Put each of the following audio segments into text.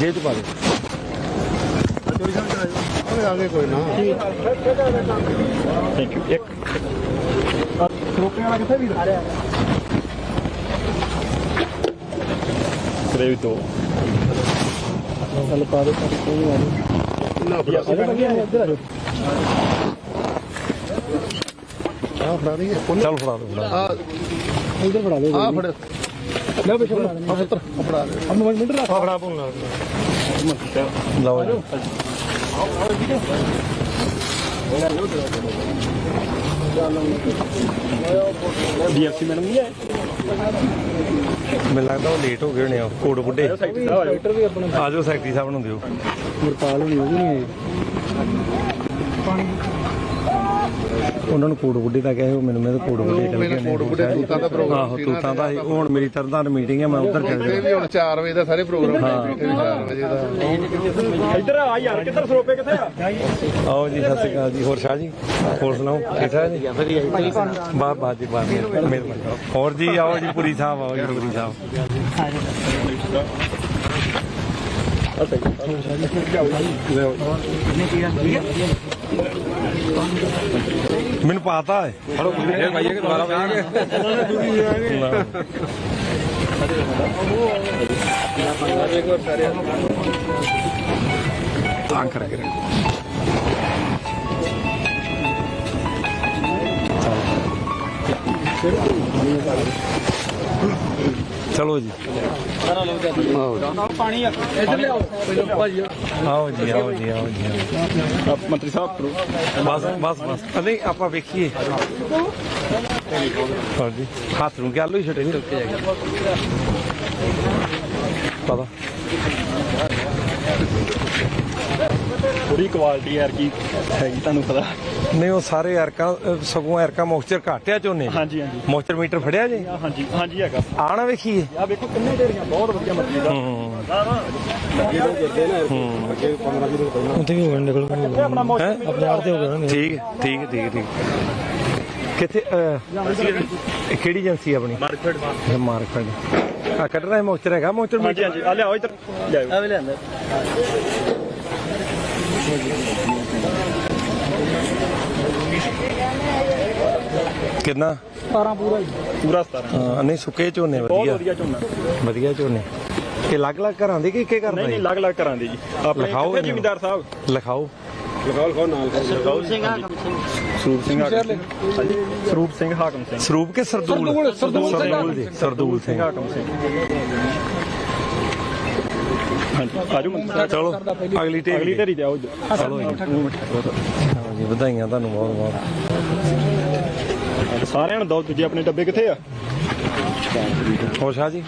ਜੇ ਤੂੰ ਪਾ ਦੇ ਆਗੇ ਕੋਈ ਨਾ ਥੈਂਕ ਯੂ ਇੱਕ ਰੋਪੇ ਵਾਲਾ ਕਿੱਥੇ ਵੀ ਆ ਰਿਹਾ ਕਰੇ ਦੋ ਚੱਲ ਪਾ ਦੇ ਕੋਈ ਨਹੀਂ ਨਾ ਫੜਾ ਆ ਫੜਾ ਦੀ ਚੱਲ ਫੜਾ ਦੋ ਆ ਇੱਧਰ ਫੜਾ ਦੇ ਆ ਫੜ ਲੈ ਦੇ। ਆ ਪੁੱਤਰ। ਆ ਫੜਾ ਦੇ। ਅਬ ਮਿੰਟ ਰੱਖ। ਫੜਾ ਪੂੰ ਲਓ ਜੀ ਡੀਐਫਸੀ ਮੈਡਮ ਨਹੀਂ ਆਏ। ਮੈਨੂੰ ਲੱਗਦਾ ਉਹ ਲੇਟ ਹੋ ਗਏ ਹੋਣੇ ਆ ਕੋਟ ਬੁੱਢੇ। ਆ ਜਾਓ ਸੈਕਟਰੀ ਸਾਹਿਬ ਨੂੰ ਦਿਓ। ਮੁਰਪਾਲ ਹੋਣੀ ਉਹ ਵੀ ਨਹੀਂ ਆਏ। ਉਹਨਾਂ ਨੂੰ ਕੋਟ ਬੁੱਢੇ ਦਾ ਕਹੇ ਉਹ ਮੈਨੂੰ ਮੇਰੇ ਕੋਟ ਬੁੱਢੇ ਚੱਲ ਗਏ ਕੋਟ ਬੁੱਢੇ ਤੂਤਾਂ ਦਾ ਪ੍ਰੋਗਰਾਮ ਆਹੋ ਤੂਤਾਂ ਦਾ ਸੀ। ਉਹ ਹੁਣ ਮੇਰੀ ਤਰਦਾਂ ਮੀਟਿੰਗ ਹੈ ਮੈਂ ਉੱਧਰ ਚੱਲ ਵੀ ਹੁਣ 4 ਵਜੇ ਦਾ ਸਾਰੇ ਪ੍ਰੋਗਰਾਮ ਬੈਠੇ ਵੀ 4 ਵਜੇ ਦਾ। ਇੱਧਰ ਆ ਯਾਰ ਕਿੱਧਰ ਸਰੋਪੇ ਕਿੱਥੇ ਆ? ਆਓ ਜੀ ਸਤਿ ਸ਼੍ਰੀ ਅਕਾਲ ਜੀ। ਹੋਰ ਸ਼ਾਹ ਜੀ ਹੋਰ ਸੁਣਾਓ ਠੀਕ ਠਾਕ ਜੀ? ਬਾਤ ਬਾਤ ਜੀ ਬਾਤ ਮਿਹਰਬਾਨੀ ਹੋਰ ਜੀ ਆਓ ਜੀ ਪੁਰੀ ਸਾਹਿਬ ਆਓ ਜੀ ਪੁਰੀ ਸਾਹਿਬ। ਮੈਨੂੰ ਪਤਾ ਹੈ ਹਲੋ ਇਹ ਭਾਈਏ ਕਿ ਦੁਬਾਰਾ ਭਾਈਏ ਤਾਂ ਕਰਕੇ ਰੱਖੋ। ਚਲੋ ਜੀ। ਪਾਣੀ ਇੱਧਰ ਲਿਆਓ ਆਓ ਜੀ ਆਓ ਜੀ ਆਓ ਜੀ। ਮੰਤਰੀ ਸਾਹਿਬ ਕਰੋ ਬਸ ਬਸ। ਬਸ ਨਹੀਂ, ਆਪਾਂ ਵੇਖੀਏ। ਹਾਂ ਹੱਥ ਨੂੰ ਗੱਲ ਹੋਈ ਛੱਡੇ। ਨਹੀਂ ਪਤਾ। ਥੋੜੀ ਕੁਆਲਿਟੀ ਯਾਰ ਕੀ ਹੈਗੀ ਤੁਹਾਨੂੰ ਪਤਾ। ਨਹੀਂ ਉਹ ਸਾਰੇ ਐਰਕਾਂ ਅਹ ਸਗੋਂ ਐਰਕਾਂ ਮੋਇਸਚਰ ਘਟਿਆ ਝੋਨੇ ਹਾਂਜੀ ਹਾਂਜੀ। ਮੋਇਸਚਰ ਮੀਟਰ ਫੜਿਆ ਜੇ? ਹਾਂਜੀ ਹਾਂਜੀ ਹੈਗਾ। ਆਣਾ ਵੇਖੀਏ। ਆ ਵੇਖੋ ਕਿੰਨੇ ਢੇਰੀਆਂ ਬਹੁਤ ਵਧੀਆ ਮੱਛੀ ਦਾ। ਉੱਥੇ ਵੀ ਹੋਣ ਨਿਕਲ। ਆਪਣਾ ਮੌਸਮ ਹੈ ਆਪਣੇ ਆਪ ਤੇ ਹੋ ਗਿਆ ਠੀਕ ਹੈ, ਠੀਕ ਹੈ, ਠੀਕ ਹੈ, ਠੀਕ। ਹੈ। ਕਿੱਥੇ ਅਹ, ਇਹ ਕਿਹੜੀ ਏਜੰਸੀ ਆਪਣੀ? ਮਾਰਕੀਟ ਮਾਰਕਫੈਡ ਆ ਕੱਢਣਾ ਹੈ ਮੋਇਸਚਰ ਹੈਗਾ ਮੋਇਸਚਰ ਹਾਂਜੀ ਹਾਂਜੀ ਆ ਲਿਆਓ ਇੱਧਰ। ਲਿਆਓ। ਆ ਵੀ ਲਿਆਂਦਾ। ਕਿੰਨਾ? 17 ਪੂਰਾ ਹੀ। ਪੂਰਾ 17 ਹਾਂ, ਨਹੀਂ ਸੁੱਕੇ ਝੋਨੇ ਬਹੁਤ ਵਧੀਆ। ਵਧੀਆ ਝੋਨਾ। ਵਧੀਆ ਝੋਨੇ। ਇਹ ਅਲੱਗ-ਅਲੱਗ ਘਰਾਂ ਦੇ ਕਿ ਇੱਕੇ ਘਰ ਨਹੀਂ ਨਹੀਂ ਅਲੱਗ ਅਲੱਗ ਕਰਾਂ ਦੇ ਜੀ। ਆਪਣੇ ਲਿਖਾਓ। ਜ਼ਿਮੀਂਦਾਰ ਸਾਹਿਬ? ਲਿਖਾਓ। ਸਰੂਪ ਸਿੰਘ ਹਾਕਮ ਸਿੰਘ। ਸਰੂਪ ਸਿੰਘ ਹਾਕਮ ਸਰੂਪ ਸਿੰਘ ਹਾਕਮ ਸਿੰਘ। ਸਰੂਪ ਕੇ ਸਰਦੂਲ? ਸਰਦੂਲ ਜੀ ਸਰਦੂਲ ਸਿੰਘ। ਹਾਕਮ ਸਿੰਘ। ਹਾਂਜੀ ਆਜੋ। ਚਲੋ। ਅਗਲੀ ਢੇਰੀ ਅਗਲੀ ਢੇਰੀ ਤੇ ਆਓ ਜੀ। ਚਲੋ ਜੀ। ਹਾਂ ਜੀ ਵਧਾਈਆਂ ਤੁਹਾਨੂੰ ਬਹੁਤ ਬਹੁਤ। ਸਾਰਿਆਂ ਨੂੰ ਦੋ ਦੂਜੇ ਆਪਣੇ ਡੱਬੇ ਕਿੱਥੇ ਆ? ਹੋਰ ਸ਼ਾਹ ਜੀ?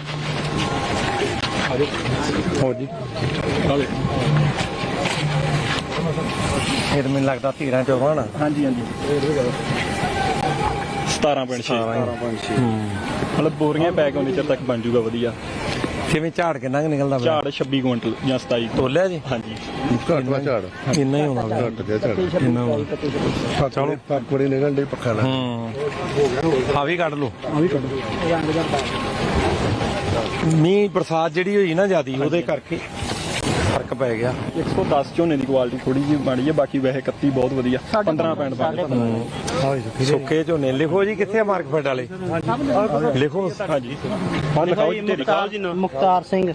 ਹੋਰ ਜੀ? ਤਾਂ ਮੈਨੂੰ ਲੱਗਦਾ 13 14 ਨਾ। ਹਾਂਜੀ ਹਾਂਜੀ। 17.6 ਮਤਲਬ ਬੋਰੀਆਂ ਪੈਕ ਹੋਣੇ ਚਿਰ ਤੱਕ ਬਣ ਜੂਗਾ ਵਧੀਆ। ਕਿਵੇਂ ਝਾੜ ਕਿੰਨਾ ਕੁ ਨਿਕਲਦਾ? ਝਾੜ 26 ਕੁਇੰਟਲ ਜਾਂ 27 ਤੋਲਿਆ ਜੀ? ਹਾਂਜੀ। ਘੱਟ ਵਾ ਝਾੜ। ਇੰਨਾ ਹੀ ਹੋਣਾ ਘੱਟ ਗਿਆ ਝਾੜ। ਇੰਨਾ ਹੋਣਾ ਚਲੋ। ਪੱਕ ਬੜੀ ਨਿਕਲਣ ਡਈ ਪੱਖਾ ਨਾਲ। ਹੂੰ। ਆ ਵੀ ਕੱਢ ਲਓ। ਆ ਵੀ ਕੱਢੋ ਮੀਂਹ ਬਰਸਾਤ ਜਿਹੜੀ ਹੋਈ ਨਾ ਜਿਆਦੀ ਉਹਦੇ ਕਰਕੇ ਫ਼ਰਕ ਪੈ ਗਿਆ। 110 ਝੋਨੇ ਦੀ ਕੁਆਲਿਟੀ ਥੋੜੀ ਜਿਹੀ ਮਾੜੀ ਹੈ ਬਾਕੀ ਵੈਸੇ 31 ਬਹੁਤ ਵਧੀਆ। 15 ਪੈਂਟ ਪਾ ਸੁੱਕੇ ਝੋਨੇ। ਲਿਖੋ ਜੀ ਕਿੱਥੇ ਆ ਮਾਰਕਫੈਟ ਵਾਲੇ? ਲਿਖੋ। ਹਾਂਜੀ। ਹਾਂ ਲਿਖਾਓ ਜੀ ਢੇਰੀ। ਖਾਓ ਜੀ ਨਾ ਮੁਖਤਾਰ ਸਿੰਘ।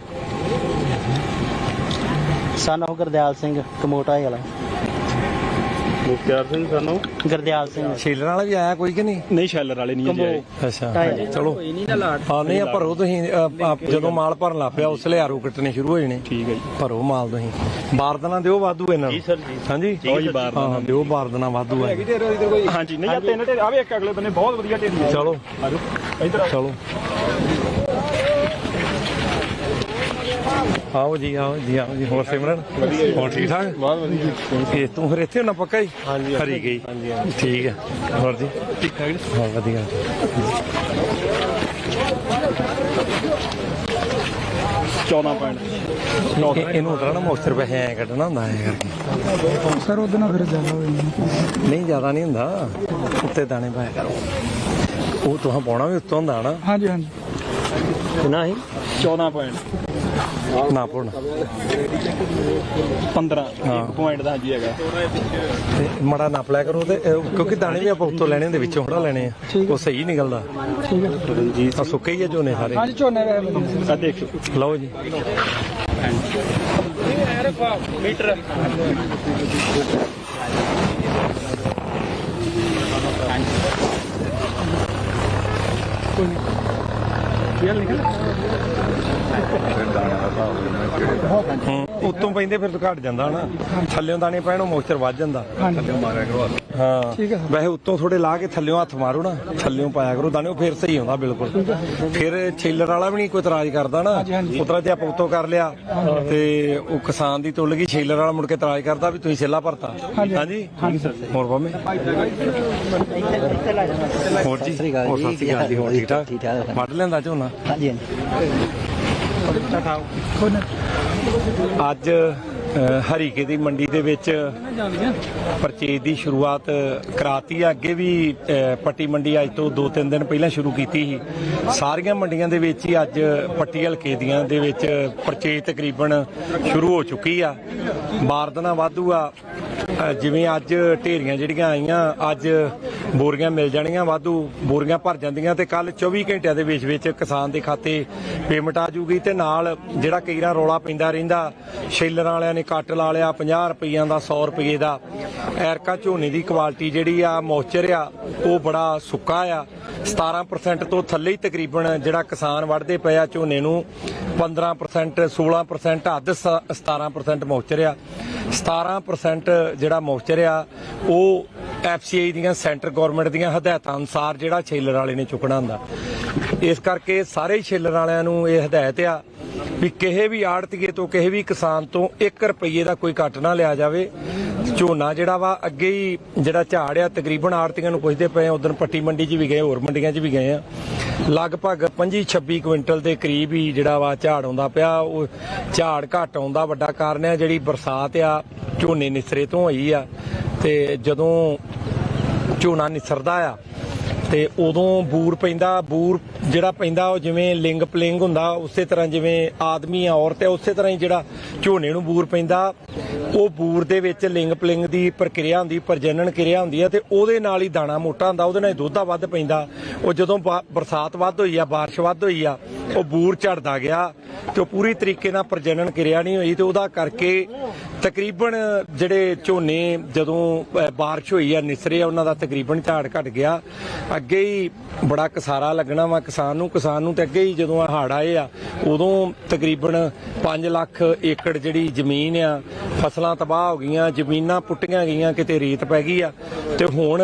ਸਨ ਉਹ ਗੁਰਦਿਆਲ ਸਿੰਘ ਕਮੋਟਾ ਵਾਲਾ। ਮੁਖਤਿਆਰ ਸਿੰਘ ਸਾਨੂੰ। ਗੁਰਦਿਆਲ ਸਿੰਘ। ਛੇਲਣ ਵਾਲਾ ਵੀ ਆਇਆ ਕੋਈ ਕਿ ਨਹੀਂ? ਨਹੀਂ ਸ਼ੈਲਰ ਵਾਲੇ ਨਹੀਂ ਅਜੇ ਆਏ। ਅੱਛਾ। ਢਾਈ। ਚਲੋ। ਹਾਂ ਨਹੀਂ ਆ ਭਰੋ ਤੁਸੀਂ। ਅ, ਆ, ਜਦੋਂ ਮਾਲ ਭਰਨ ਲੱਗ ਪਿਆ ਉਸ ਲਈ ਆਰੂ ਕੱਟਣੇ ਸ਼ੁਰੂ ਹੋ ਜਾਣੇ। ਠੀਕ ਹੈ ਜੀ। ਭਰੋ ਮਾਲ ਤੁਸੀਂ। ਬਾਰਦਨਾ ਦਿਓ ਵਾਧੂ ਇਹਨਾਂ ਨੂੰ। ਜੀ ਸਰ ਜੀ। ਹਾਂਜੀ? ਲਓ ਜੀ ਬਾਰਦਾਨਾ। ਹਾਂ ਦਿਓ ਬਾਰਦਨਾ ਵਾਧੂ ਹੈ ਹਾਂਜੀ ਨਹੀਂ ਆ ਤਿੰਨ ਢੇਰੀ ਆਵੇ ਇੱਕ ਅਗਲੇ ਬੰਨੇ ਬਹੁਤ ਵਧੀਆ ਢੇਰੀ ਹੈ ਚਲੋ। ਆਜੋ ਇੱਧਰ। ਚਲੋ। ਆਓ ਜੀ ਆਓ ਜੀ ਆਓ ਜੀ। ਹੋਰ ਸਿਮਰਨ? ਹੋਰ ਠੀਕ ਠਾਕ? ਬਹੁਤ ਵਧੀਆ ਇਹ ਤੂੰ ਫਿਰ ਇੱਥੇ ਹੋਣਾ ਪੱਕਾ ਹੀ ਹਾਂਜੀ ਹਰੀ ਗਈ। ਹਾਂਜੀ ਠੀਕ ਹੈ ਹੋਰ ਜੀ? ਠੀਕ ਠਾਕ ਜੀ। ਹਾਂ ਵਧੀਆ। ਚੌਦਾਂ ਪੈਂਟ ਇਹ- ਇਹਨੂੰ ਉਤਰਨਾ ਮੋਸਟਰ ਪੈਸੇ ਐ ਕੱਢਣਾ ਹੁੰਦਾ ਐ ਕਰਕੇ। ਸਰ ਉਹਦੇ ਨਾਲ ਫਿਰ ਜ਼ਿਆਦਾ ਹੋ ਜਾਂਦੀ। ਨਹੀਂ ਜ਼ਿਆਦਾ ਨਹੀਂ ਹੁੰਦਾ। ਉੱਤੇ ਦਾਣੇ ਪਾਇਆ ਕਰੋ। ਉਹ ਤੁਹਾਂ ਪਾਉਣਾ ਵੀ ਉੱਤੋਂ ਹੁੰਦਾ ਨਾ। ਹਾਂਜੀ ਹਾਂਜੀ। ਕਿੰਨਾ ਹੈ 14 ਪੁਆਇੰਟ ਨਾ ਪਾਉਣਾ 15 ਇੱਕ ਪੁਆਇੰਟ ਦਾ ਹਾਂਜੀ ਹੈਗਾ। ਤੇ ਮੜਾ ਨਾਪ ਲਿਆ ਕਰੋ ਤੇ ਅਹ, ਕਿਉਂਕਿ ਦਾਣੇ ਵੀ ਆਪਾਂ ਉੱਤੋਂ ਲੈਣੇ ਹੁੰਦੇ ਵਿੱਚੋਂ ਥੋੜਾ ਲੈਣੇ ਆ। ਉਹ ਸਹੀ ਨਿਕਲਦਾ। ਠੀਕ ਹੈ। ਜੀ ਆ ਸੁੱਕੇ ਹੀ ਆ ਝੋਨੇ ਸਾਰੇ। ਹਾਂਜੀ ਝੋਨੇ ਵੇ ਵਧੀਆ ਆ ਦੇਖੋ। ਲਓ ਜੀ। ਮੀਟਰ। ਹੂੰ। ਉੱਤੋਂ ਪੈਂਦੇ ਫਿਰ ਤਾਂ ਘਟ ਜਾਂਦਾ ਨਾ ਥੱਲਿਓਂ ਦਾਣੇ ਪੈਣੋਂ ਮੋਇਸਚਰ ਵੱਧ ਜਾਂਦਾ। ਹਾਂ। ਠੀਕ ਹੈ। ਵੈਸੇ ਉੱਤੋਂ ਥੋੜੇ ਲਾ ਕੇ ਥੱਲਿਓਂ ਹੱਥ ਮਾਰੋ ਨਾ। ਥੱਲਿਓਂ ਪਾਇਆ ਕਰੋ ਦਾਣੇ ਉਹ ਫਿਰ ਸਹੀ ਆਉਂਦਾ ਬਿਲਕੁਲ। ਫਿਰ ਛੇਲਰ ਵਾਲਾ ਵੀ ਨਹੀਂ ਕੋਈ ਇਤਰਾਜ਼ ਕਰਦਾ ਨਾ। ਉਤਰਾ ਜੇ ਆਪਾਂ ਉੱਤੋਂ ਕਰ ਲਿਆ। ਤੇ ਉਹ ਕਿਸਾਨ ਦੀ ਤੁੱਲ ਗਈ ਛੇਲਰ ਵਾਲਾ ਮੁੜ ਕੇ ਇਤਰਾਜ਼ ਕਰਦਾ ਵੀ ਤੁਸੀਂ ਛੇਲਾ ਭਰਤਾ। ਹਾਂਜੀ। ਹਾਂਜੀ? ਸਰ। ਹੋਰ ਬਾਮੇ ਹੋਰ ਜੀ। ਸਤਿ ਸ੍ਰੀ ਅਕਾਲ ਹੋਰ ਸਤਿ ਸ੍ਰੀ ਅਕਾਲ ਜੀ। ਹੋਰ ਠੀਕ ਠਾਕ? ਠੀਕ ਠਾਕ। ਵੱਢ ਲੈਂਦਾ ਝੋਨਾ? ਹਾਂਜੀ ਹਾਂਜੀ। ਅੱਜ ਹਰੀਕੇ ਦੀ ਮੰਡੀ ਦੇ ਵਿੱਚ ਪਰਚੇਜ ਦੀ ਸ਼ੁਰੂਆਤ ਕਰਾਤੀ ਆ। ਅੱਗੇ ਵੀ ਪੱਟੀ ਮੰਡੀ ਅੱਜ ਤੋਂ 2-3 ਦਿਨ ਪਹਿਲਾਂ ਸ਼ੁਰੂ ਕੀਤੀ ਸੀ। ਸਾਰੀਆਂ ਮੰਡੀਆਂ ਦੇ ਵਿੱਚ ਹੀ ਅੱਜ ਪੱਟੀ ਹਲਕੇ ਦੀਆਂ ਦੇ ਵਿੱਚ ਪਰਚੇਜ ਤਕਰੀਬਨ ਸ਼ੁਰੂ ਹੋ ਚੁੱਕੀ ਆ। ਬਾਰਦਨਾ ਵਾਧੂ ਆ। ਜਿਵੇਂ ਅੱਜ ਢੇਰੀਆਂ ਜਿਹੜੀਆਂ ਆਈਆਂ, ਅੱਜ ਬੋਰੀਆਂ ਮਿਲ ਜਾਣੀਆਂ ਵਾਧੂ, ਬੋਰੀਆਂ ਭਰ ਜਾਂਦੀਆਂ ਤੇ ਕੱਲ 24 ਘੰਟਿਆਂ ਦੇ ਵਿੱਚ ਵਿੱਚ ਕਿਸਾਨ ਦੇ ਖਾਤੇ ਪੇਮੈਂਟ ਆ ਜੂਗੀ ਤੇ ਨਾਲ ਜਿਹੜਾ ਕਈ ਵਾਰ ਰੌਲਾ ਪੈਂਦਾ ਰਹਿੰਦਾ, ਸ਼ੇਲਰਾਂ ਵਾਲਿਆਂ ਨੇ ਕੱਟ ਲਾ ਲਿਆ 50 ਰੁਪਈਆਂ ਦਾ 100 ਰੁਪਏ ਦਾ। ਐਰਕਾ ਝੋਨੇ ਦੀ ਕੁਆਲਿਟੀ ਜਿਹੜੀ ਆ ਮੌਚਰ ਆ, ਉਹ ਬੜਾ ਸੁੱਕਾ ਆ। 17% ਤੋਂ ਥੱਲੇ ਹੀ ਤਕਰੀਬਨ ਜਿਹੜਾ ਕਿਸਾਨ ਵੜਦੇ ਪਏ ਆ ਝੋਨੇ ਨੂੰ 15% 16% ਹੱਦ ਸ- 17% ਮੌਚਰ ਆ। 17% ਜਿਹੜਾ ਮੌਚਰ ਆ, ਉਹ ਐਫਸੀਆਈ ਦੀਆਂ ਸੈਂਟਰ ਗਵਰਨਮੈਂਟ ਦੀਆਂ ਹਦਾਇਤਾਂ ਅਨੁਸਾਰ ਜਿਹੜਾ ਛੇਲਰ ਵਾਲੇ ਨੇ ਚੁੱਕਣਾ ਹੁੰਦਾ। ਇਸ ਕਰਕੇ ਸਾਰੇ ਛੇਲਰ ਵਾਲਿਆਂ ਨੂੰ ਇਹ ਹਦਾਇਤ ਆ ਵੀ ਕਿਸੇ ਵੀ ਆੜਤੀਏ ਤੋਂ ਕਿਸੇ ਵੀ ਕਿਸਾਨ ਤੋਂ 1 ਰੁਪਏ ਦਾ ਕੋਈ ਕੱਟ ਨਾ ਲਿਆ ਜਾਵੇ। ਝੋਨਾ ਜਿਹੜਾ ਵਾ, ਅੱਗੇ ਹੀ ਜਿਹੜਾ ਝਾੜ ਆ, ਤਕਰੀਬਨ ਆੜਤੀਆਂ ਨੂੰ ਪੁੱਛਦੇ ਪਏ ਆ ਉਦੋਂ ਪੱਟੀ ਮੰਡੀ 'ਚ ਵੀ ਗਏ, ਹੋਰ ਮੰਡੀਆਂ 'ਚ ਵੀ ਗਏ ਆ। ਲਗਭਗ 25 26 ਕੁਇੰਟਲ ਦੇ ਕਰੀਬ ਹੀ ਜਿਹੜਾ ਵਾ ਝਾੜ ਆਉਂਦਾ ਪਿਆ। ਉਹ ਝਾੜ ਘਟ ਆਉਂਦਾ, ਵੱਡਾ ਕਾਰਨ ਆ, ਜਿਹੜੀ ਬਰਸਾਤ ਆ, ਝੋਨੇ ਨਿਸਰੇ ਤੋਂ ਹੋਈ ਆ। ਤੇ ਜਦੋਂ ਝੋਨਾ ਨਿਸਰਦਾ ਆ ਤੇ ਉਦੋਂ ਬੂਰ ਪੈਂਦਾ, ਬੂਰ ਜਿਹੜਾ ਪੈਂਦਾ ਉਹ ਜਿਵੇਂ ਲਿੰਗ ਪਲਿੰਗ ਹੁੰਦਾ, ਉਸੇ ਤਰ੍ਹਾਂ ਜਿਵੇਂ ਆਦਮੀ ਆ, ਔਰਤ ਹੈ ਉਸੇ ਤਰ੍ਹਾਂ ਹੀ ਜਿਹੜਾ ਝੋਨੇ ਨੂੰ ਬੂਰ ਪੈਂਦਾ, ਉਹ ਬੂਰ ਦੇ ਵਿੱਚ ਲਿੰਗ ਪਲਿੰਗ ਦੀ ਪ੍ਰਕਿਰਿਆ ਹੁੰਦੀ, ਪ੍ਰਜਨਨ ਕਿਰਿਆ ਹੁੰਦੀ ਹੈ ਤੇ ਉਹਦੇ ਨਾਲ ਹੀ ਦਾਣਾ ਮੋਟਾ ਹੁੰਦਾ, ਉਹਦੇ ਨਾਲ ਹੀ ਦੁੱਧਾ ਵੱਧ ਪੈਂਦਾ। ਉਹ ਜਦੋਂ ਬਰਸਾਤ ਵੱਧ ਹੋਈ ਆ, ਬਾਰਿਸ਼ ਵੱਧ ਹੋਈ ਆ, ਉਹ ਬੂਰ ਝੜਦਾ ਗਿਆ ਤੇ ਉਹ ਪੂਰੀ ਤਰੀਕੇ ਨਾਲ ਪ੍ਰਜਨਨ ਕਿਰਿਆ ਨਹੀਂ ਹੋਈ ਤੇ ਉਹਦਾ ਕਰਕੇ ਤਕਰੀਬਨ ਜਿਹੜੇ ਝੋਨੇ ਜਦੋਂ ਅਹ, ਹੋਈ ਆ ਨਿਸਰੇ ਆ ਉਹਨਾਂ ਦਾ ਤਕਰੀਬਨ ਝਾੜ ਘਟ ਗਿਆ। ਅੱਗੇ ਹੀ ਬੜਾ ਕਸਾਰਾ ਲੱਗਣਾ ਵਾ ਕਿਸਾਨ ਨੂੰ ਕਿਸਾਨ ਨੂੰ ਤੇ ਅੱਗੇ ਹੀ ਜਦੋਂ ਆ ਹੜ ਆਏ ਆ ਉਦੋਂ ਤਕਰੀਬਨ 5 ਲੱਖ ਏਕੜ ਜਿਹੜੀ ਜ਼ਮੀਨ ਆ ਫਸਲਾਂ ਤਬਾਹ ਹੋ ਗਈਆਂ ਜ਼ਮੀਨਾਂ ਪੁੱਟੀਆਂ ਗਈਆਂ ਕਿਤੇ ਰੇਤ ਪੈ ਗਈ ਆ। ਤੇ ਹੁਣ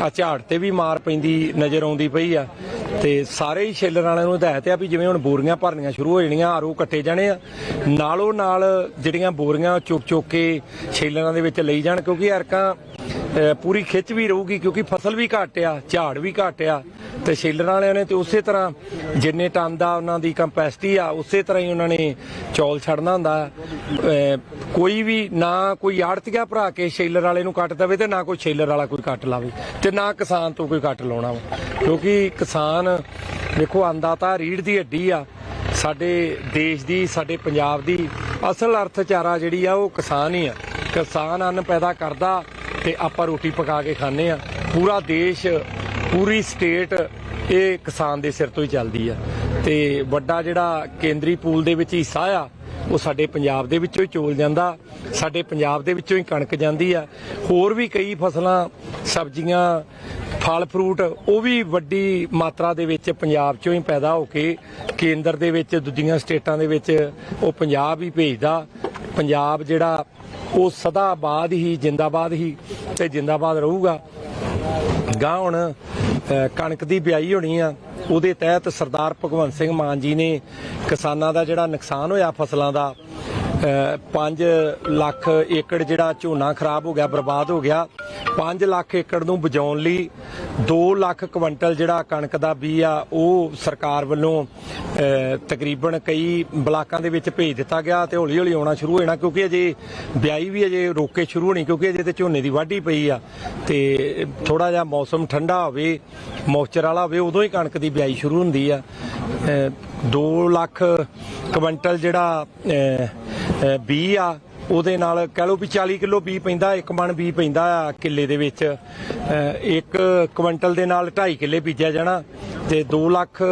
ਆ ਝਾੜ ਤੇ ਵੀ ਮਾਰ ਪੈਂਦੀ ਨਜ਼ਰ ਆਉਂਦੀ ਪਈ ਆ। ਤੇ ਸਾਰੇ ਹੀ ਛੇਲਰ ਵਾਲਿਆਂ ਨੂੰ ਹਦਾਇਤ ਆ ਵੀ ਜਿਵੇਂ ਹੁਣ ਬੋਰੀਆਂ ਭਰਨੀਆਂ ਸ਼ੁਰੂ ਹੋ ਜਾਣੀਆਂ, ਆਰੂ ਕੱਟੇ ਜਾਣੇ ਆ, ਨਾਲੋਂ ਨਾਲ ਜਿਹੜੀਆਂ ਬੋਰੀਆਂ ਚੁੱਕ ਚੁੱਕ ਕੇ ਛੇਲਰਾਂ ਦੇ ਵਿੱਚ ਲਈ ਜਾਣ, ਕਿਉਂਕਿ ਐਰਕਾਂ ਪੂਰੀ ਖਿੱਚ ਵੀ ਰਹੂਗੀ, ਕਿਉਂਕਿ ਫਸਲ ਵੀ ਘੱਟ ਆ, ਝਾੜ ਵੀ ਘੱਟ ਆ, ਤੇ ਸ਼ੇਲਰਾਂ ਵਾਲਿਆਂ ਨੇ ਤੇ ਉਸੇ ਤਰ੍ਹਾਂ ਜਿੰਨੇ ਟਨ ਦਾ ਉਹਨਾਂ ਦੀ ਕੰਪੈਸਿਟੀ ਆ, ਉਸੇ ਤਰ੍ਹਾਂ ਹੀ ਉਹਨਾਂ ਨੇ ਚੌਲ ਛੱਡਣਾ ਹੁੰਦਾ। ਕੋਈ ਵੀ ਨਾ ਕੋਈ ਆੜਤੀਆ ਭਰਾ ਕੇ ਸ਼ੇਲਰ ਵਾਲੇ ਨੂੰ ਕੱਟ ਦੇਵੇ ਤੇ ਨਾ ਕੋਈ ਸ਼ੇਲਰ ਵਾਲਾ ਕੋਈ ਕੱਟ ਲਾਵੇ, ਤੇ ਨਾ ਕਿਸਾਨ ਤੋਂ ਕੋਈ ਕੱਟ ਲਾਉਣਾ ਵਾ। ਕਿਉਂਕਿ ਕਿਸਾਨ, ਦੇਖੋ ਅੰਦਾਤਾ ਰੀੜ ਦੀ ਹੱਡੀ ਆ। ਸਾਡੇ ਦੇਸ਼ ਦੀ, ਸਾਡੇ ਪੰਜਾਬ ਦੀ ਅਸਲ ਅਰਥਚਾਰਾ ਜਿਹੜੀ ਆ, ਉਹ ਕਿਸਾਨ ਹੀ ਆ। ਕਿਸਾਨ ਅੰਨ ਪੈਦਾ ਕਰਦਾ ਤੇ ਆਪਾਂ ਰੋਟੀ ਪਕਾ ਕੇ ਖਾਂਦੇ ਆ। ਪੂਰਾ ਦੇਸ਼, ਪੂਰੀ ਸਟੇਟ ਇਹ ਕਿਸਾਨ ਦੇ ਸਿਰ ਤੋਂ ਹੀ ਚੱਲਦੀ ਆ। ਤੇ ਵੱਡਾ ਜਿਹੜਾ ਕੇਂਦਰੀ ਪੂਲ ਦੇ ਵਿੱਚ ਹਿੱਸਾ ਆ, ਉਹ ਸਾਡੇ ਪੰਜਾਬ ਦੇ ਵਿੱਚੋਂ ਹੀ ਚੋਲ ਜਾਂਦਾ, ਸਾਡੇ ਪੰਜਾਬ ਦੇ ਵਿੱਚੋਂ ਹੀ ਕਣਕ ਜਾਂਦੀ ਆ। ਹੋਰ ਵੀ ਕਈ ਫਸਲਾਂ, ਸਬਜ਼ੀਆਂ ਫਲ ਫਰੂਟ, ਉਹ ਵੀ ਵੱਡੀ ਮਾਤਰਾ ਦੇ ਵਿੱਚ ਪੰਜਾਬ ਚੋਂ ਹੀ ਪੈਦਾ ਹੋ ਕੇ ਕੇਂਦਰ ਦੇ ਵਿੱਚ, ਦੂਜੀਆਂ ਸਟੇਟਾਂ ਦੇ ਵਿੱਚ ਉਹ ਪੰਜਾਬ ਹੀ ਭੇਜਦਾ। ਪੰਜਾਬ ਜਿਹੜਾ, ਉਹ ਸਦਾ ਬਾਦ ਹੀ, ਜਿੰਦਾਬਾਦ ਹੀ ਤੇ ਜਿੰਦਾਬਾਦ ਰਹੂਗਾ। ਗਾਂ ਹੁਣ ਕਣਕ ਦੀ ਬਿਆਈ ਹੋਣੀ ਆ, ਉਹਦੇ ਤਹਿਤ ਸਰਦਾਰ ਭਗਵੰਤ ਸਿੰਘ ਮਾਨ ਜੀ ਨੇ ਕਿਸਾਨਾਂ ਦਾ ਜਿਹੜਾ ਨੁਕਸਾਨ ਹੋਇਆ ਫਸਲਾਂ ਦਾ 5 ਲੱਖ ਏਕੜ ਜਿਹੜਾ ਝੋਨਾ ਖਰਾਬ ਹੋ ਗਿਆ, ਬਰਬਾਦ ਹੋ ਗਿਆ। 5 ਲੱਖ ਏਕੜ ਨੂੰ ਬਚਾਉਣ ਲਈ 2 ਲੱਖ ਕੁਇੰਟਲ ਜਿਹੜਾ ਕਣਕ ਦਾ ਬੀ ਆ, ਉਹ ਸਰਕਾਰ ਵੱਲੋਂ ਤਕਰੀਬਨ ਕਈ ਬਲਾਕਾਂ ਦੇ ਵਿੱਚ ਭੇਜ ਦਿੱਤਾ ਗਿਆ ਤੇ ਹੌਲੀ ਹੌਲੀ ਆਉਣਾ ਸ਼ੁਰੂ ਹੋ ਜਾਣਾ, ਕਿਉਂਕਿ ਅਜੇ ਬਿਆਈ ਵੀ ਅਜੇ ਰੋਕੇ ਸ਼ੁਰੂ ਹੋਣੀ, ਕਿਉਂਕਿ ਅਜੇ ਤੇ ਝੋਨੇ ਦੀ ਵਾਢੀ ਪਈ ਆ। ਤੇ ਥੋੜਾ ਜਿਹਾ ਮੌਸਮ ਠੰਡਾ ਹੋਵੇ ਮੋਚਰ ਵਾਲਾ ਹੋਵੇ, ਉਦੋਂ ਹੀ ਕਣਕ ਦੀ ਬਿਜਾਈ ਸ਼ੁਰੂ ਹੁੰਦੀ ਆ। 2 ਲੱਖ ਕੁਇੰਟਲ ਜਿਹੜਾ ਬੀ ਆ, ਉਹਦੇ ਨਾਲ ਕਹਿ ਲਓ ਵੀ 40 ਕਿਲੋ ਬੀ ਪੈਂਦਾ, ਇੱਕ ਮਣ ਬੀ ਪੈਂਦਾ ਆ ਕਿੱਲੇ ਦੇ ਵਿੱਚ। ਇੱਕ ਕੁਇੰਟਲ ਦੇ ਨਾਲ 2.5 ਕਿੱਲੇ ਬੀਜਿਆ ਜਾਣਾ, ਤੇ 2 ਲੱਖ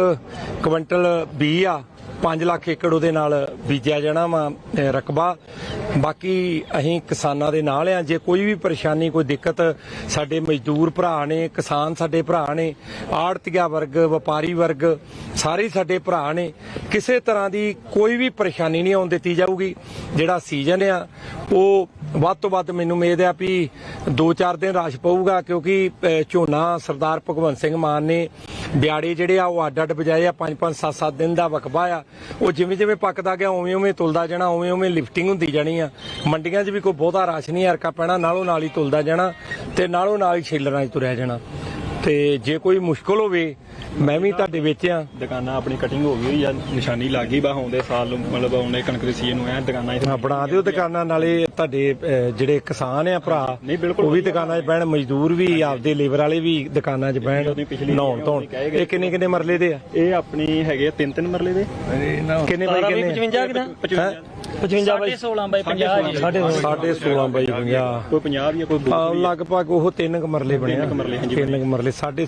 ਕੁਇੰਟਲ ਬੀ ਆ 5 ਲੱਖ ਏਕੜ ਉਹਦੇ ਨਾਲ ਬੀਜਿਆ ਜਾਣਾ ਵਾ ਰਕਬਾ। ਬਾਕੀ ਅਸੀਂ ਕਿਸਾਨਾਂ ਦੇ ਨਾਲ ਆ। ਜੇ ਕੋਈ ਵੀ ਪਰੇਸ਼ਾਨੀ, ਕੋਈ ਦਿੱਕਤ ਸਾਡੇ ਮਜ਼ਦੂਰ ਭਰਾ ਨੇ, ਕਿਸਾਨ ਸਾਡੇ ਭਰਾ ਨੇ, ਆੜਤੀਆ ਵਰਗ, ਵਪਾਰੀ ਵਰਗ, ਸਾਰੇ ਸਾਡੇ ਭਰਾ ਨੇ, ਕਿਸੇ ਤਰ੍ਹਾਂ ਦੀ ਕੋਈ ਵੀ ਪਰੇਸ਼ਾਨੀ ਨਹੀਂ ਆਉਣ ਦਿੱਤੀ ਜਾਊਗੀ। ਜਿਹੜਾ ਸੀਜ਼ਨ ਆ, ਉਹ ਵੱਧ ਤੋਂ ਵੱਧ ਮੈਨੂੰ ਉਮੀਦ ਆ ਵੀ 2-4 ਦਿਨ ਰਸ਼ ਪਊਗਾ, ਕਿਉਂਕਿ ਝੋਨਾ ਸਰਦਾਰ ਭਗਵੰਤ ਸਿੰਘ ਮਾਨ ਨੇ ਬਿਆੜੇ ਜਿਹੜੇ ਆ, ਉਹ ਅੱਡ ਅੱਡ ਬਜਾਏ ਆ। 5-5 7-7 ਦਿਨ ਦਾ ਵਕਬਾ ਆ। ਉਹ ਜਿਵੇਂ ਜਿਵੇਂ ਪੱਕਦਾ ਗਿਆ, ਉਵੇਂ ਉਵੇਂ ਤੁਲਦਾ ਜਾਣਾ, ਉਵੇਂ ਉਵੇਂ ਲਿਫਟਿੰਗ ਹੁੰਦੀ ਜਾਣੀ ਆ। ਮੰਡੀਆਂ 'ਚ ਵੀ ਕੋਈ ਬਹੁਤਾ ਰਸ਼ ਨਹੀਂ ਹਰਕਾ ਪੈਣਾ, ਨਾਲੋਂ ਨਾਲ ਹੀ ਤੁਲਦਾ ਜਾਣਾ ਤੇ ਨਾਲੋਂ ਨਾਲ ਹੀ ਛੇਲਰਾਂ 'ਚ ਤੁਰਿਆ ਜਾਣਾ। ਤੇ ਜੇ ਕੋਈ ਮੁਸ਼ਕਲ ਹੋਵੇ ਮੈਂ ਵੀ ਤੁਹਾਡੇ ਵਿੱਚ ਆ। ਦੁਕਾਨਾਂ ਆਪਣੀ ਕਟਿੰਗ ਹੋ ਗਈ ਹੋਈ ਆ ਨਿਸ਼ਾਨੀ ਲੱਗ ਗਈ ਬਾ ਆਉਂਦੇ ਸਾਲ ਨੂੰ ਮਤਲਬ ਆਉਂਦੇ ਕਣਕ ਦੇ ਸੀਜ਼ਨ ਨੂੰ ਐ ਦੁਕਾਨਾਂ ਇੱਥੇ ਹਾਂ, ਬਣਾ ਦਿਓ ਦੁਕਾਨਾਂ ਨਾਲੇ ਤੁਹਾਡੇ ਅਹ, ਜਿਹੜੇ ਕਿਸਾਨ ਆ ਭਰਾ ਨਹੀਂ, ਬਿਲਕੁਲ ਉਹ ਵੀ ਦੁਕਾਨਾਂ 'ਚ ਬਹਿਣ ਮਜ਼ਦੂਰ ਵੀ ਆਪਦੇ ਲੇਬਰ ਵਾਲੇ ਵੀ ਦੁਕਾਨਾਂ 'ਚ ਬਹਿਣ ਪਿਛਲੀ ਨਹਾਉਣ ਧੋਣ। ਕਹੇ ਗਏ। ਇਹ ਕਿੰਨੇ ਕਿੰਨੇ ਮਰਲੇ ਦੇ ਆ? ਇਹ ਆਪਣੀ ਹੈਗੇ ਆ ਤਿੰਨ ਤਿੰਨ ਮਰਲੇ ਦੇ। ਕਿੰਨੇ ਬਾਈ ਕਿੰਨੇ 55 ਕਿਦਾਂ? 55 55 ਬਾਈ। 16 ਬਾਈ 50 ਜੀ ਸਾਡੇ 16 ਬਾਈ 50 ਕੋਈ 50 ਵੀ ਆ ਕੋਈ ਆ, ਲਗਭਗ ਉਹ ਤਿੰਨ ਕੁ ਮਰਲੇ ਬਣੇ ਤਿੰਨ ਕੁ ਮਰਲੇ, ਹਾਂਜੀ, ਤਿੰਨ ਕੁ ਮਰਲੇ ਸਾਢੇ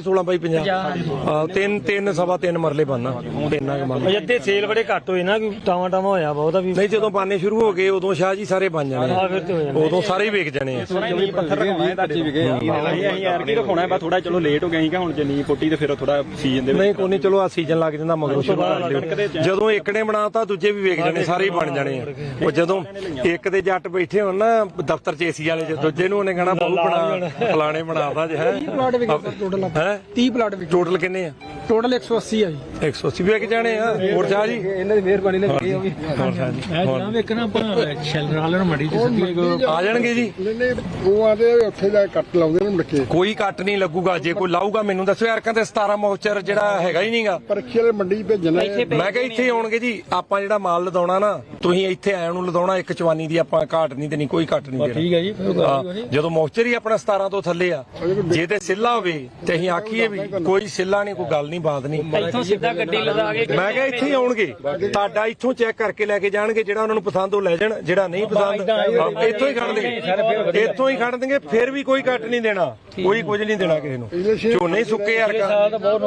16 ਬਾਈ 50 ਆ, ਤਿੰਨ ਤਿੰਨ ਸਵਾ ਤਿੰਨ ਮਰਲੇ ਬਣਨਾ। ਤਿੰਨਾਂ ਕੁ ਮਰਲੇ। ਅੱਧੇ ਸੇਲ ਬੜੇ ਘੱਟ ਹੋਏ ਨਾ ਕਿ ਟਾਵਾ ਟਾਵਾ ਹੋਇਆ ਬਹੁਤਾ ਵੀ। ਨਹੀਂ ਜਦੋਂ ਬਾਨੇ ਸ਼ੁਰੂ ਹੋ ਗਏ ਉਦੋਂ ਸ਼ਾਹ ਜੀ ਸਾਰੇ ਬਣ ਜਾਣੇ ਤੇ ਉਦੋਂ ਸਾਰੇ ਹੀ ਵਿਕ ਜਾਣੇ ਆ। ਪੱਥਰ ਰਖਾਉਣਾ ਹੈ ਤੁਹਾਡੇ ਵੀ ਗਏ ਅਸੀਂ ਯਾਰ ਕੀ ਰਖਾਉਣਾ ਹੈ ਬਾ ਥੋੜਾ ਚਲੋ ਲੇਟ ਹੋ ਗਏ ਅਸੀਂ ਕਿ ਹੁਣ ਜੇ ਨਹੀਂ ਪੁੱਟੀ ਤੇ ਫਿਰ ਥੋੜਾ ਸੀਜ਼ਨ ਦੇ ਨਹੀਂ ਕੋਈ ਨਹੀਂ ਚਲੋ ਆ ਸੀਜ਼ਨ ਲੱਗ ਜਾਂਦਾ ਮਗਰੋਂ ਸ਼ੁਰੂ ਕਰ ਲਿਓ। ਜਦੋਂ ਇੱਕ ਨੇ ਬਣਾਤਾ ਦੂਜੇ ਵੀ ਵੇਖ ਜਾਣੇ ਸਾਰੇ ਹੀ ਬਣ ਜਾਣੇ ਆ। ਉਹ ਜਦੋਂ ਇੱਕ ਦੇ ਜੱਟ ਬੈਠੇ ਹੋਣ ਨਾ ਦਫ਼ਤਰ ਚ ਏਸੀ ਵਾਲੇ ਚ ਦੂਜੇ ਨੂੰ ਉਹਨੇ ਕਹਣਾ ਬਹੁ ਬਣਾ ਫਲਾਣੇ ਬਣਾਤਾ ਜੇ ਹੈ? ਪਲਾਟ ਵਿਕੇ ਟੋਟਲ ਹੈ? 30 ਪਲਾਟ ਵਿਕੇ ਟੋਟਲ ਕਿੰਨੇ ਆ? ਟੋਟਲ 180 ਆ ਜੀ। 180 ਵੀ ਵਿਕ ਜਾਣੇ ਆ? ਹੋਰ ਸ਼ਾਹ ਜੀ। ਇਹਨਾਂ ਦੀ ਮਿਹਰਬਾਨੀ ਨਾਲ ਵਿਕੇ ਉਹ ਵੀ। ਹੋਰ ਸ਼ਾਹ ਜੀ। ਮੈਂ ਜਨਾਬ ਇੱਕ ਨਾ ਆਪਾਂ ਸ਼ੈਲਰ ਵਾਲਿਆਂ ਨੂੰ ਮੜੀ ਚ ਸੱਦੀ ਆ ਜਾਣਗੇ ਜੀ। ਨਹੀਂ ਨਹੀਂ ਉਹ ਆਦੇ ਉੱਥੇ ਜਾ ਕੱਟ ਲਾਉਂਦੇ ਨੇ ਮੁੜਕੇ ਕੋਈ ਕੱਟ ਨਹੀਂ ਲੱਗੂਗਾ ਜੇ ਕੋਈ ਲਾਊਗਾ ਮੈਨੂੰ ਦੱਸੋ ਯਾਰ ਕਹਿੰਦੇ 17 ਮੌਚਰ ਜਿਹੜਾ ਹੈਗਾ ਹੀ ਨਹੀਂਗਾ। ਪਰਖੀ ਵਾਲੇ ਮੰਡੀ ਭੇਜਣਾ। ਮੈਂ ਕਿਹਾ ਇੱਥੇ ਆਉਣਗੇ ਜੀ ਆਪਾਂ ਜਿਹੜਾ ਮਾਲ ਲਦਾਉਣਾ ਨਾ ਤੁਸੀਂ ਇੱਥੇ ਆਇਆਂ ਨੂੰ ਲਦਾਉਣਾ ਇੱਕ ਚਵਾਨੀ ਦੀ ਆਪਾਂ ਘਾਟ ਨਹੀਂ ਦੇਣੀ ਕੋਈ ਘਾਟ ਨਹੀਂ ਦੇਣੀ। ਠੀਕ ਹੈ ਜੀ ਜਦੋਂ ਮੌਚਰ ਹੀ ਆਪਣਾ 17 ਤੋਂ ਥੱਲੇ ਆ ਜੇ ਤੇ ਸਿੱਲਾ ਹੋਵੇ ਤੇ ਅਸੀਂ ਆਖੀਏ ਵੀ ਕੋਈ ਸਿੱਲਾ ਨਹੀਂ ਕੋਈ ਗੱਲ ਨਹੀਂ ਬਾਤ ਨਹੀਂ। ਇੱਥੋਂ ਸਿੱਧਾ ਗੱਡੀ ਲਗਾ ਕੇ ਮੈਂ ਕਿਹਾ ਇੱਥੇ ਹੀ ਆਉਣਗੇ। ਤੁਹਾਡਾ ਇੱਥੋਂ ਚੈੱਕ ਕਰਕੇ ਲੈ ਕੇ ਜਾਣਗੇ ਜਿਹੜਾ ਉਹਨਾਂ ਨੂੰ ਪਸੰਦ ਉਹ ਲੈ ਜਾਣ ਜਿਹੜਾ ਨਹੀਂ ਪਸੰਦ ਹਾਂ, ਇੱਥੋਂ ਹੀ ਖੜ ਦੇਣਗੇ ਇੱਥੋਂ ਹੀ ਖੜ ਦੇਣਗੇ ਫਿਰ ਵੀ ਕੋਈ ਕੱਟ ਨਹੀਂ ਦੇਣਾ ਕੋਈ ਕੁਝ ਨਹੀਂ ਦੇਣਾ ਕਿਸੇ ਨੂੰ। ਝੋਨੇ ਹੀ ਸੁੱਕੇ ਯਾਰ ਸਾਲ ਤਾਂ ਬਹੁਤ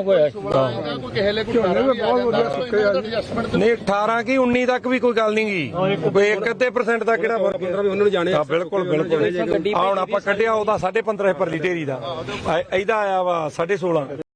ਨਹੀਂ 18 ਕੀ 19 ਤੱਕ ਵੀ ਕੋਈ ਗੱਲ ਨਹੀਂ ਗੀ ਕੋਈ ਇੱਕ ਅੱਧੇ percent ਦਾ ਕਿਹੜਾ ਫ਼ਰਕ 15 ਵੀ ਉਹਨਾਂ ਨੂੰ ਜਾਣੇ ਹਾਂ ਬਿਲਕੁਲ ਬਿਲਕੁਲ। ਆ। ਹੁਣ ਆਪਾਂ ਕੱਢਿਆ ਉਹਦਾ 15.5 ਪਰਲੀ ਢੇਰੀ ਦਾ। ਇਹਦਾ ਆਇਆ ਵਾ 16.5